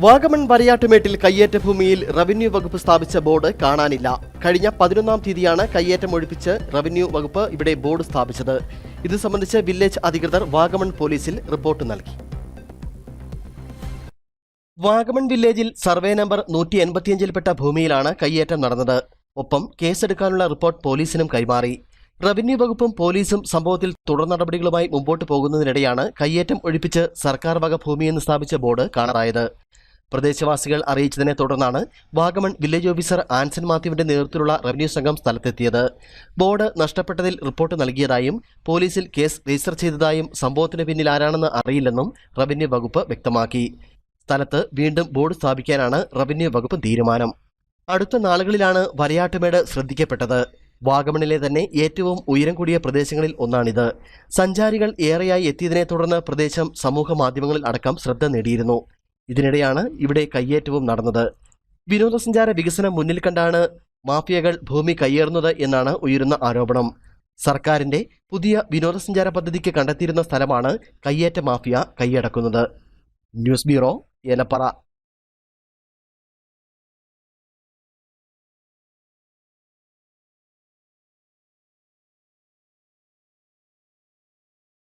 വാഗമൺ വരയാട്ടുമേട്ടിൽ കയ്യേറ്റ ഭൂമിയിൽ റവന്യൂ വകുപ്പ് സ്ഥാപിച്ച ബോർഡ് കാണാനില്ല. കഴിഞ്ഞ പതിനൊന്നാം തീയതിയാണ് കയ്യേറ്റം ഒഴിപ്പിച്ച് റവന്യൂ വകുപ്പ് ഇവിടെ ബോർഡ് സ്ഥാപിച്ചത്. ഇത് സംബന്ധിച്ച് വില്ലേജ് അധികൃതർ വാഗമൺ പോലീസിൽ റിപ്പോർട്ട് നൽകി. വാഗമൺ വില്ലേജിൽ സർവേ നമ്പർ നൂറ്റി എൺപത്തിയഞ്ചിൽപ്പെട്ട ഭൂമിയിലാണ് കയ്യേറ്റം നടന്നത്. ഒപ്പം കേസെടുക്കാനുള്ള റിപ്പോർട്ട് പോലീസിനും കൈമാറി. റവന്യൂ വകുപ്പും പോലീസും സംഭവത്തിൽ തുടർ നടപടികളുമായി മുമ്പോട്ട് പോകുന്നതിനിടെയാണ് കയ്യേറ്റം ഒഴിപ്പിച്ച് സർക്കാർ വക ഭൂമിയെന്ന് സ്ഥാപിച്ച ബോർഡ് കാണാറായത് പ്രദേശവാസികൾ അറിയിച്ചതിനെ തുടർന്നാണ് വാഗമൺ വില്ലേജ് ഓഫീസർ ആൻസൺ മാത്യുവിന്റെ നേതൃത്വത്തിലുള്ള റവന്യൂ സംഘം സ്ഥലത്തെത്തിയത്. ബോർഡ് നഷ്ടപ്പെട്ടതിൽ റിപ്പോർട്ട് നൽകിയതായും പോലീസിൽ കേസ് രജിസ്റ്റർ ചെയ്തതായും സംഭവത്തിന് പിന്നിൽ ആരാണെന്ന് അറിയില്ലെന്നും റവന്യൂ വകുപ്പ് വ്യക്തമാക്കി. സ്ഥലത്ത് വീണ്ടും ബോർഡ് സ്ഥാപിക്കാനാണ് റവന്യൂ വകുപ്പ് തീരുമാനം. അടുത്ത നാളുകളിലാണ് വരയാട്ടുമേട് ശ്രദ്ധിക്കപ്പെട്ടത്. വാഗമണിലെ തന്നെ ഏറ്റവും ഉയരം കൂടിയ പ്രദേശങ്ങളിൽ ഒന്നാണിത്. സഞ്ചാരികൾ ഏറെയായി എത്തിയതിനെ തുടർന്ന് പ്രദേശം സമൂഹ മാധ്യമങ്ങളിൽ അടക്കം ശ്രദ്ധ നേടിയിരുന്നു. ഇതിനിടെയാണ് ഇവിടെ കയ്യേറ്റവും നടന്നത്. വിനോദസഞ്ചാര വികസനം മുന്നിൽ കണ്ടാണ് മാഫിയകൾ ഭൂമി കയ്യേറുന്നത് എന്നാണ് ഉയരുന്ന ആരോപണം. സർക്കാരിന്റെ പുതിയ വിനോദസഞ്ചാര പദ്ധതിക്ക് കണ്ടെത്തിയിരുന്ന സ്ഥലമാണ് കയ്യേറ്റ മാഫിയ കൈയടക്കുന്നത്. News bureau Elappara.